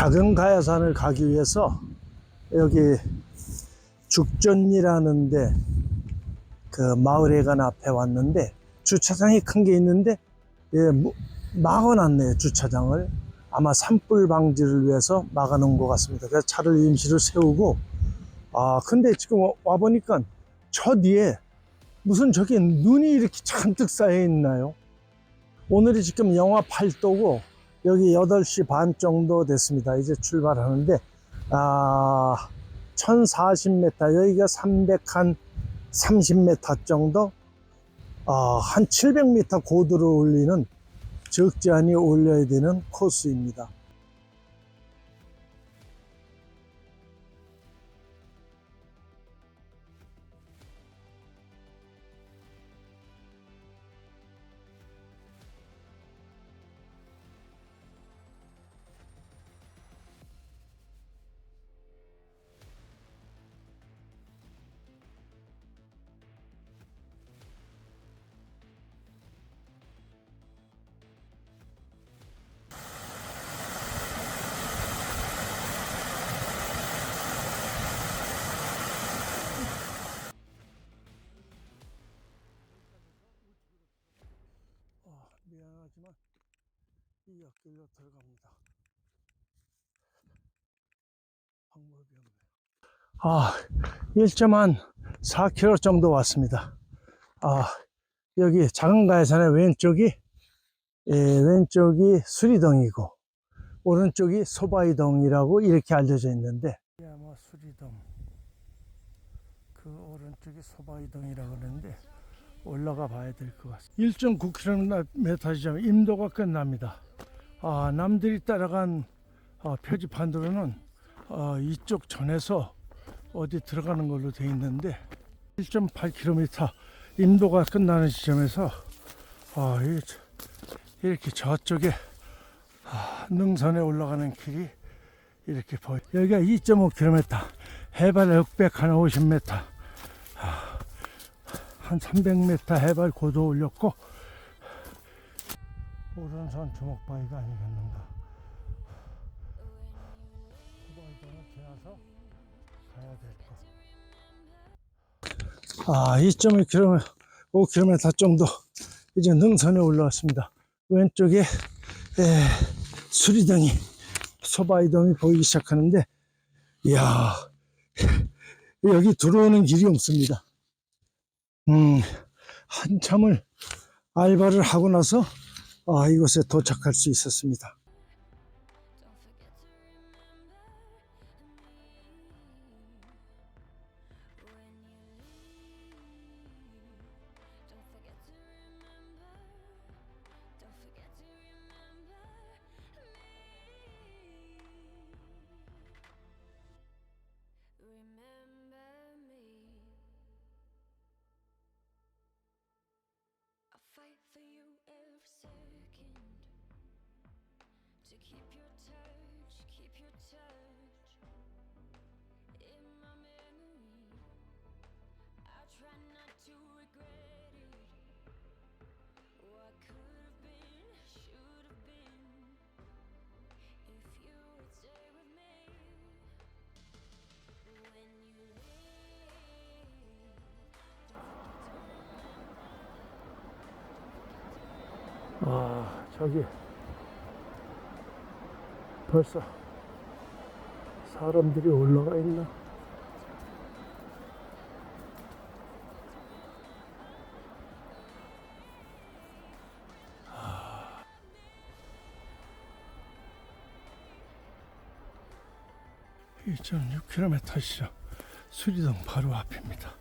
작은 가야산을 가기 위해서 여기 죽전이라는 데 그 마을회관 앞에 왔는데 주차장이 큰 게 있는데 예, 뭐- 막아놨네요 주차장을. 아마 산불 방지를 위해서 막아놓은 것 같습니다. 그래서 차를 임시로 세우고 아 근데 지금 와 보니까 저 뒤에 무슨 저기 눈이 이렇게 잔뜩 쌓여 있나요? 오늘이 지금 영하 8도고 여기 8시 반 정도 됐습니다 이제 출발하는데 아 1040m 여기가 300한 30m 정도 아, 한 700m 고도를 올리는 적지 않이 올려야 되는 코스입니다. 이 옆길로 들어갑니다. 방법이 없네요. 아, 1.4km 정도 왔습니다. 아, 여기 작은 가야산의 왼쪽이 예, 왼쪽이 수리동이고 오른쪽이 소바이동이라고 이렇게 알려져 있는데 아마 수리동 그 오른쪽이 소바이동이라고 그러는데 올라가 봐야 될 것 같습니다. 1.9km 지점 임도가 끝납니다. 아, 남들이 따라간 아, 표지판으로는 아, 이쪽 전에서 어디 들어가는 걸로 돼 있는데 1.8km 임도가 끝나는 지점에서 아, 이- 이렇게 저쪽에 아, 능선에 올라가는 길이 이렇게 보여. 여기가 2.5km, 해발 600, 한 50m. 한 300m 해발 고도 올렸고 오른손 주먹바위가 아니겠는가 후바위동을 지나서 가야 될 것. 아 2.1km 5km 정도 이제 능선에 올라왔습니다 왼쪽에 에, 수리등이 소바이동이 보이기 시작하는데 이야 여기 들어오는 길이 없습니다 음, 한참을 알바를 하고 나서 아, 이곳에 도착할 수 있었습니다. Try not to regret it. What could have been, should have been. If you would stay with me. When you 아, 저기 벌써 사람들이 올라가 있나? 2.6km 시작 수리동 바로 앞입니다.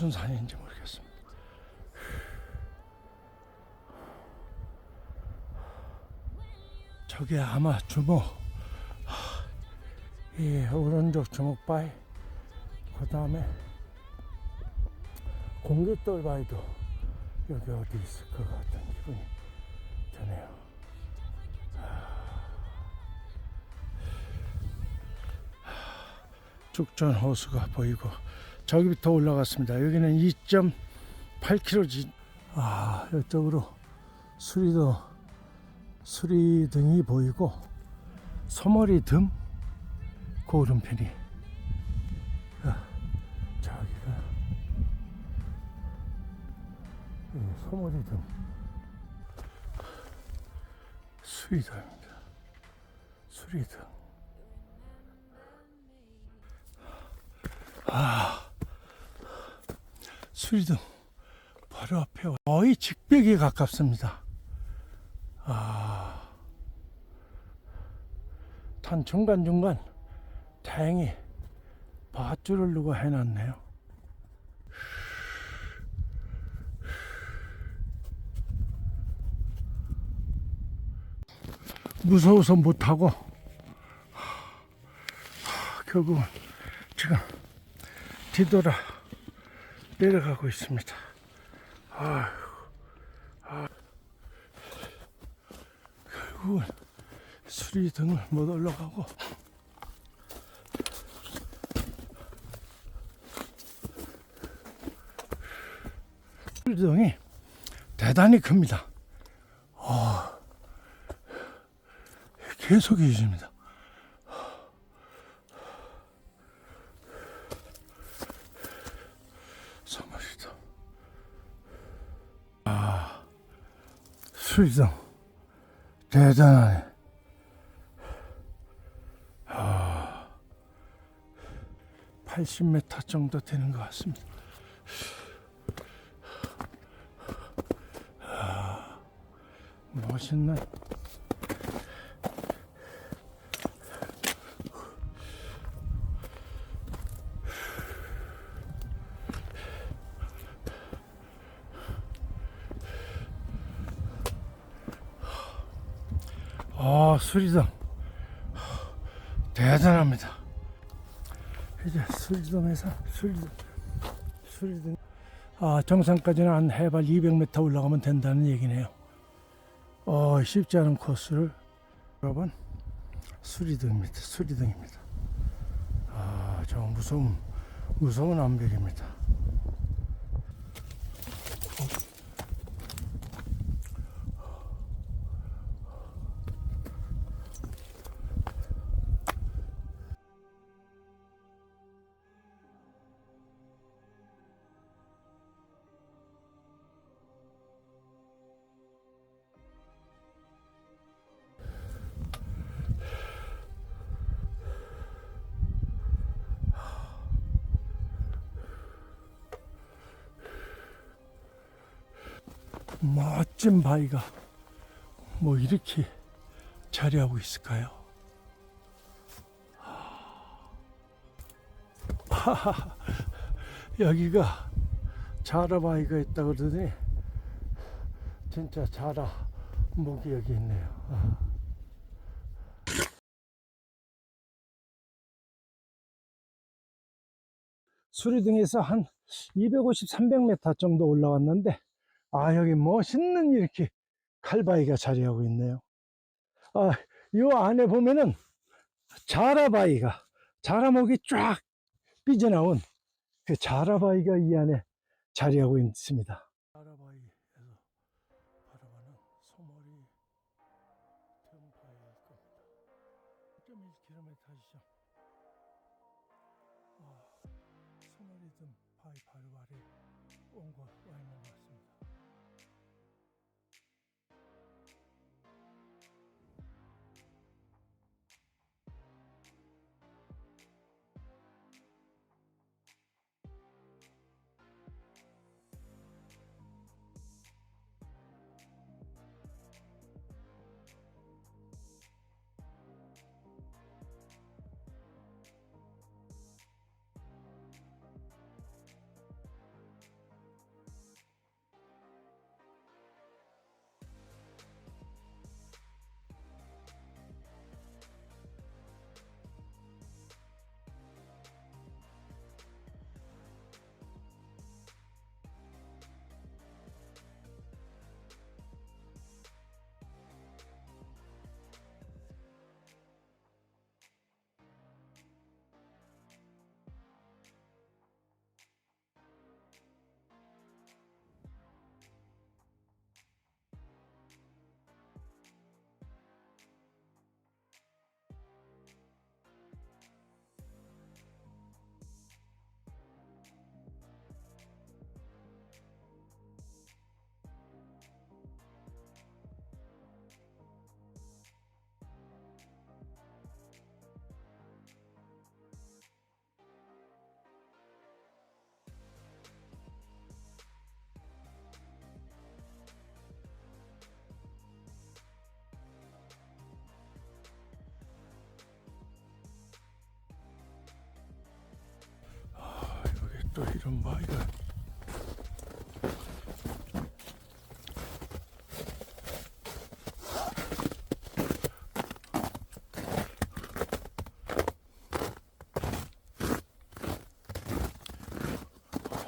무슨 산인지 모르겠습니다. 저게 아마 주먹. 이 오른쪽 주먹바위. 그 다음에 공깃돌바위도 여기 어디 있을 것 같은 기분이 드네요. 죽전 호수가 보이고 저기부터 올라갔습니다. 여기는 2.8km. 아 이쪽으로 수리도 수리등이 보이고 소머리 등 고름편이 아, 저기가 여기 소머리 등 수리등입니다. 수리등. 수리등 바로 앞에 와- 거의 직벽에 가깝습니다. 아, 단 중간중간 다행히 밧줄을 누가 해놨네요. 무서워서 못하고 결국은 지금 뒤돌아 내려가고 있습니다. 아휴, 아, 결국은 수리 등을 못 올라가고 수리등이 대단히 큽니다. 아, 계속 이어집니다. 아, 수리등 대단하네. 80m 정도 되는 것 같습니다. 아, 멋있네. 아, 수리등. 대단합니다. 이제 수리등, 수리등. 아, 정상까지는 한 해발 200m 올라가면 된다는 얘기네요. 어, 쉽지 않은 코스를 여러분 수리등입니다. 수리등입니다. 아, 저 무서운 무서운 암벽입니다. 멋진 바위가 뭐 이렇게 자리하고 있을까요? 하하하, 여기가 자라 바위가 있다 그러더니 진짜 자라 목이 여기 있네요. 아. 수리등에서 한 250, 300m 정도 올라왔는데 아, 여기 멋있는 이렇게 칼바위가 자리하고 있네요. 아, 요 안에 보면은 자라바위가, 자라목이 쫙 삐져나온 그 자라바위가 이 안에 자리하고 있습니다. 또 이런 바위가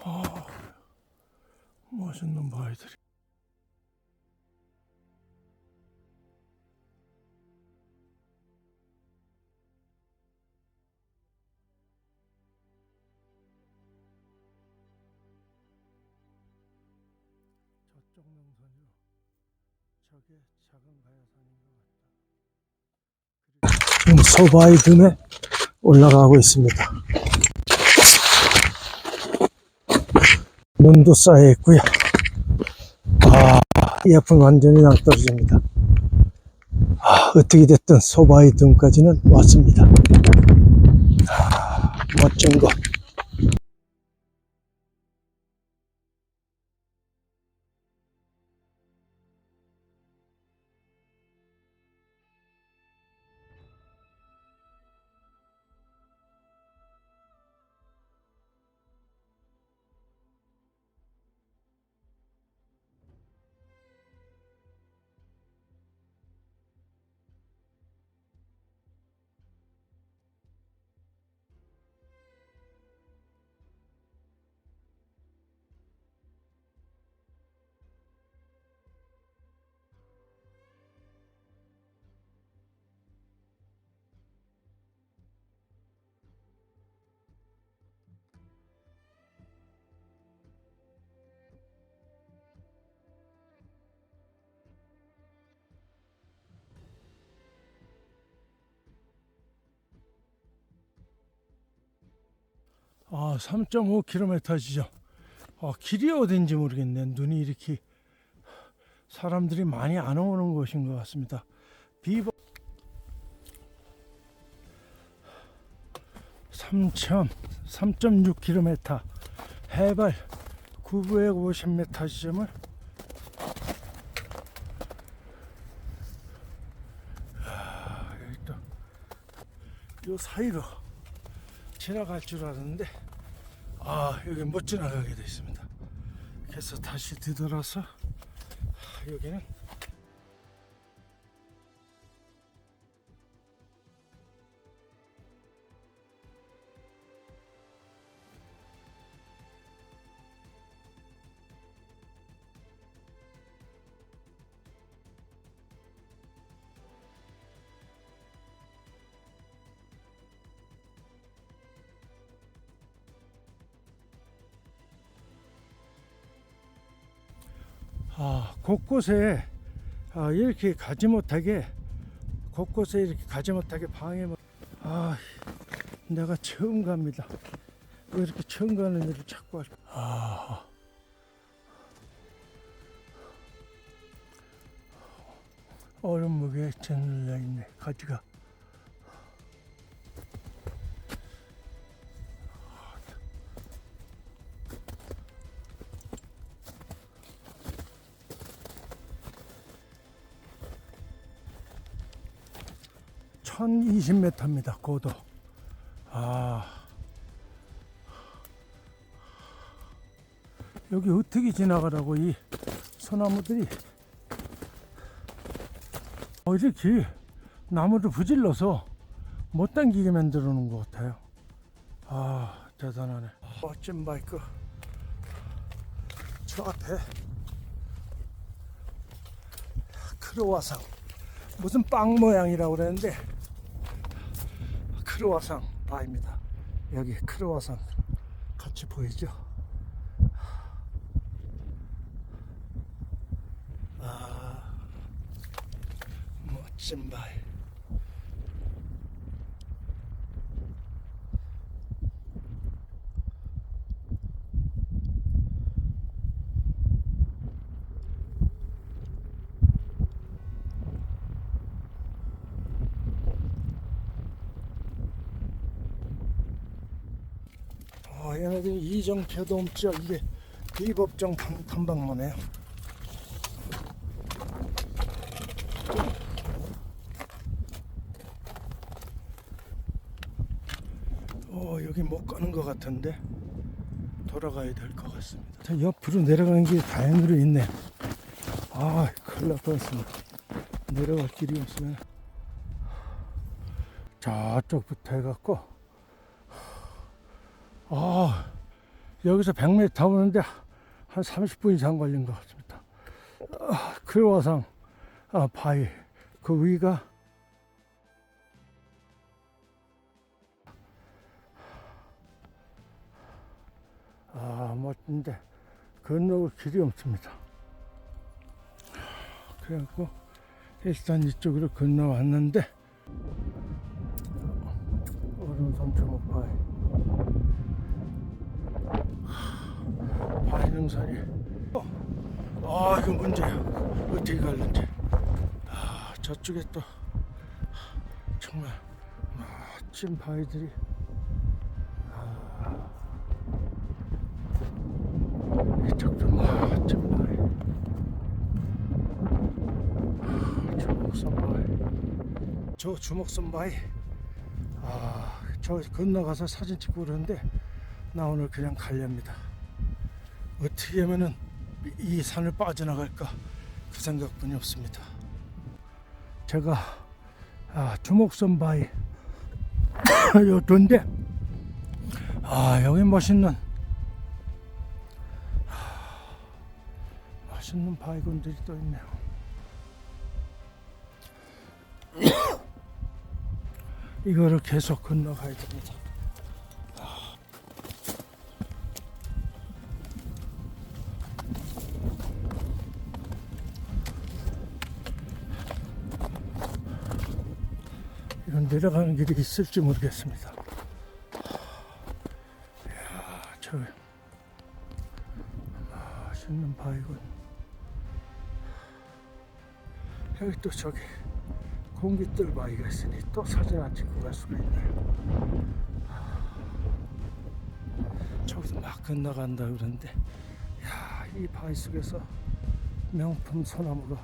아, 멋있는 바위들이 소바이 듬에 올라가고 있습니다. 눈도 쌓여 있고요. 아, 예쁜 완전히 낭떠러집니다. 아, 어떻게 됐든 소바이 듬까지는 왔습니다. 아, 멋진 것. 아, 3.5km지죠. 아, 길이 어딘지 모르겠네. 눈이 이렇게 사람들이 많이 안 오는 곳인 것 같습니다. 비버 3점 3.6km 해발 950m 지점을 아, 여기 또요 사이로 지나갈 줄 알았는데 아 여기 못 지나가게 돼 있습니다. 그래서 다시 뒤돌아서 아, 여기는 아, 곳곳에 아, 이렇게 가지 못하게 곳곳에 이렇게 가지 못하게 방해 아 내가 처음 갑니다. 왜 이렇게 처음 가는 일을 자꾸 할 아, 얼음 무게 짓눌려 있네 가지가 (1020m) 입니다 고도. 아. 여기 어떻게 지나가라고 이 소나무들이. 어, 이렇게 나무를 부질러서 못 당기게 만들어 놓은 것 같아요. 아 대단하네. 멋진 바이크. 저 앞에 크로와상. 무슨 빵 모양이라고 그랬는데 크로와상 바입니다. 여기 크로와상 같이 보이죠 아 멋진 바위 어, 얘네들이 이정표도 없죠. 이게 비법정 탐- 탐방로네요. 어, 여기 못 가는 것 같은데 돌아가야 될 것 같습니다. 자, 옆으로 내려가는 길이 다행으로 있네. 아, 큰일 날 뻔했습니다. 내려갈 길이 없으면 저쪽부터 해갖고 아 여기서 100m 오는데 한 30분 이상 걸린 것 같습니다. 아, 크로와상 아, 바위 그 위가 아 멋진데 건너올 길이 없습니다. 그래갖고 일단 이쪽으로 건너왔는데 능선이 아 이거 문제야. 어떻게 갈는지. 아 저쪽에 또 정말 멋진 바위들이. 아, 이쪽도 멋진 바위 주먹선 바위 저 주먹선 바위 아, 저 건너가서 사진 찍고 그러는데 나 오늘 그냥 갈렵니다. 어떻게 하면은 이- 이 산을 빠져나갈까 그 생각뿐이 없습니다. 제가 아, 주목선 바위 요던데 아 여기 멋있는 아, 멋있는 바위군들이 또 있네요. 이거를 계속 건너가야 됩니다. 내려가는 길이 있을지 모르겠습니다. 이야, 저 맛있는 바위군. 여기 또 저기 공기뜰 바위가 있으니 또 사진 안 찍고 갈 수가 있네요. 저기서 막 건너간다 그러는데, 야, 이 바위 속에서 명품 소나무가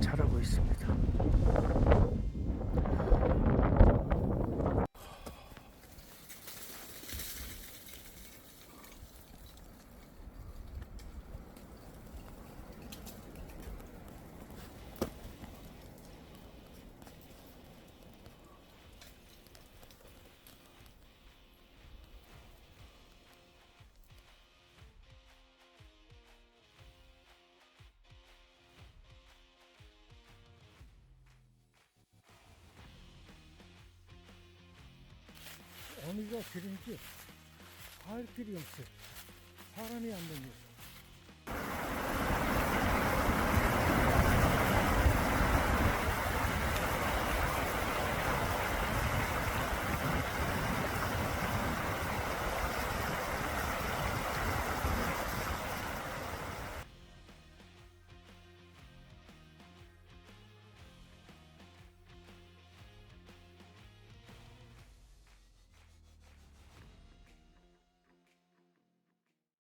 자라고 있습니다. 어느가 길인지 갈 길이 없어요. 사람이 안 다녀요.